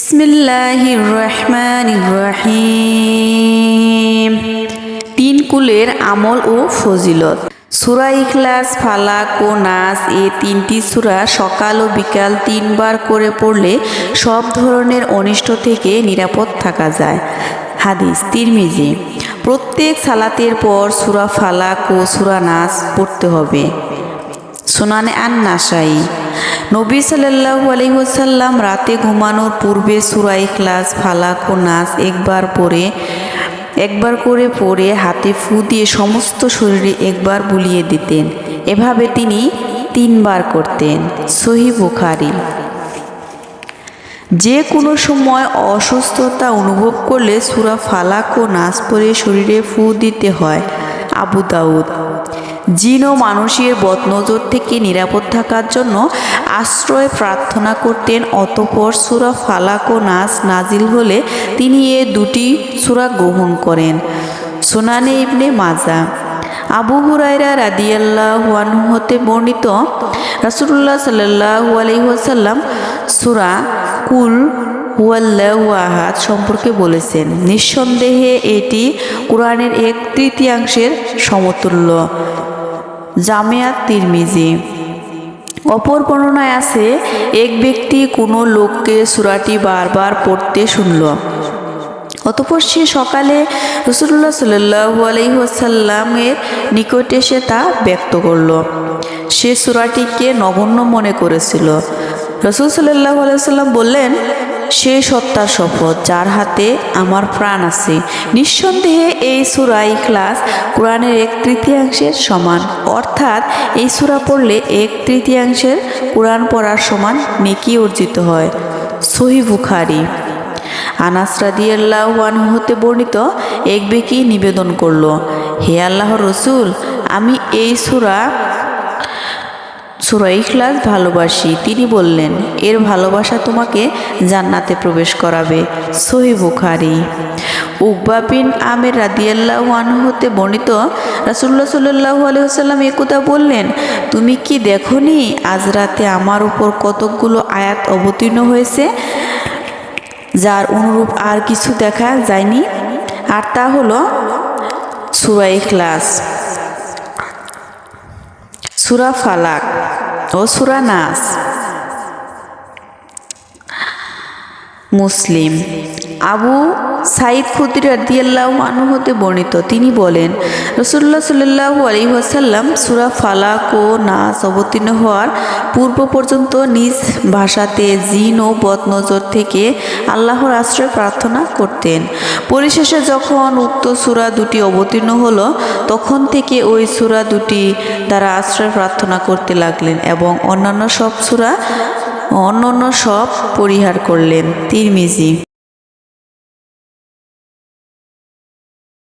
বিসমিল্লাহির রহমানির রহিম। তিন কুলের আমল ও ফজিলত। সুরা ইখলাস, ফালাক ও নাস, এ তিনটি সুরা সকাল ও বিকাল তিনবার করে পড়লে সব ধরনের অনিষ্ট থেকে নিরাপদ থাকা যায়। হাদিস, তিরমিজি। প্রত্যেক সালাতের পর সুরা ফালাক ও সুরা নাস পড়তে হবে। সোনানে আন নাসাই নবী সাল্লাল্লাহু আলাইহি ওয়াসাল্লাম রাতে ঘুমানোর পূর্বে সূরা ইখলাস, ফালাক ও নাস একবার পরে একবার করে পরে হাতে ফু দিয়ে সমস্ত শরীরে একবার বুলিয়ে দিতেন। এভাবে তিনি তিনবার করতেন। সহি বুখারি। যে কোনো সময় অসুস্থতা অনুভব করলে সুরা ফালাক ও নাচ পরে শরীরে ফু দিতে হয়। আবু দাউদ। জিন ও মানুষের বদনজর থেকে নিরাপদ থাকার জন্য আশ্রয় প্রার্থনা করতেন। অতপর সুরা ফালাক ও নাচ নাজিল হলে তিনি এ দুটি সুরা গ্রহণ করেন। সোনানে ইবনে মাজা। আবু হুরাইরা রাদিয়াল্লাহু আনহু হতে বর্ণিত রাসুল্লাহ সাল্লাল্লাহু আলাইহি ওয়াসাল্লাম সূরা কুল হুয়াল্লাহু আহাদ সম্পর্কে বলেছেন, নিঃসন্দেহে এটি কোরআনের এক তৃতীয়াংশের সমতুল্য। জামিয়াত তিরমিজি। অপর বর্ণনায় আছে, এক ব্যক্তি কোনো লোককে সুরাটি বারবার পড়তে শুনল। অতপর সে সকালে রসুল্লাহ সাল্লু নিকটে এসে তা ব্যক্ত করল। সে সুরাটিকে নগণ্য মনে করেছিল। রসুল সাল্লাহ আলাইসাল্লাম বললেন সে সত্তার শপথ, যার হাতে আমার প্রাণ আছে। নিঃসন্দেহে এই সুরা ইখলাস কোরআনের এক তৃতীয়াংশের সমান। অর্থাৎ এই সুরা পড়লে এক তৃতীয়াংশের কোরআন পড়ার সমান নেকি অর্জিত হয়। সহি বুখারি। আনাস রাদিয়াল্লাহ আনহু হতে বর্ণিত এক ব্যক্তি নিবেদন করল, হে আল্লাহর রসুল, আমি এই সুরা সুরা ইখলাস ভালোবাসি। তিনি বললেন, এর ভালোবাসা তোমাকে জান্নাতে প্রবেশ করাবে। সহি বুখারি। উকবা বিন আমের রাদিয়াল্লাহু হতে বর্ণিত রাসুল্লাহ সাল্লাহু আলহিহাল্লাম একথা বললেন, তুমি কি দেখনি আজ রাতে আমার উপর কতকগুলো আয়াত অবতীর্ণ হয়েছে, যার অনুরূপ আর কিছু দেখা যায়নি? আর তা হলো সুরা ইখলাস। সুরা ফালাক ও সুরা নাস। মুসলিম আবু সাইদ খুদ্রি রাদিয়াল্লাহ আনহু হতে বর্ণিত। তিনি বলেন রসুল্লাহ সাল্লাহ আলী ওয়াসাল্লাম সুরা ফালাক ও নাস অবতীর্ণ হওয়ার পূর্ব পর্যন্ত নিজ ভাষাতে জিন ও বদনজর থেকে আল্লাহর আশ্রয় প্রার্থনা করতেন। পরিশেষে যখন উক্ত সুরা দুটি অবতীর্ণ হলো, তখন থেকে ওই সুরা দুটি দ্বারা আশ্রয় প্রার্থনা করতে লাগলেন এবং অন্যান্য সব সুরা অন্য অন্য সব পরিহার করলেন। তিরমিজি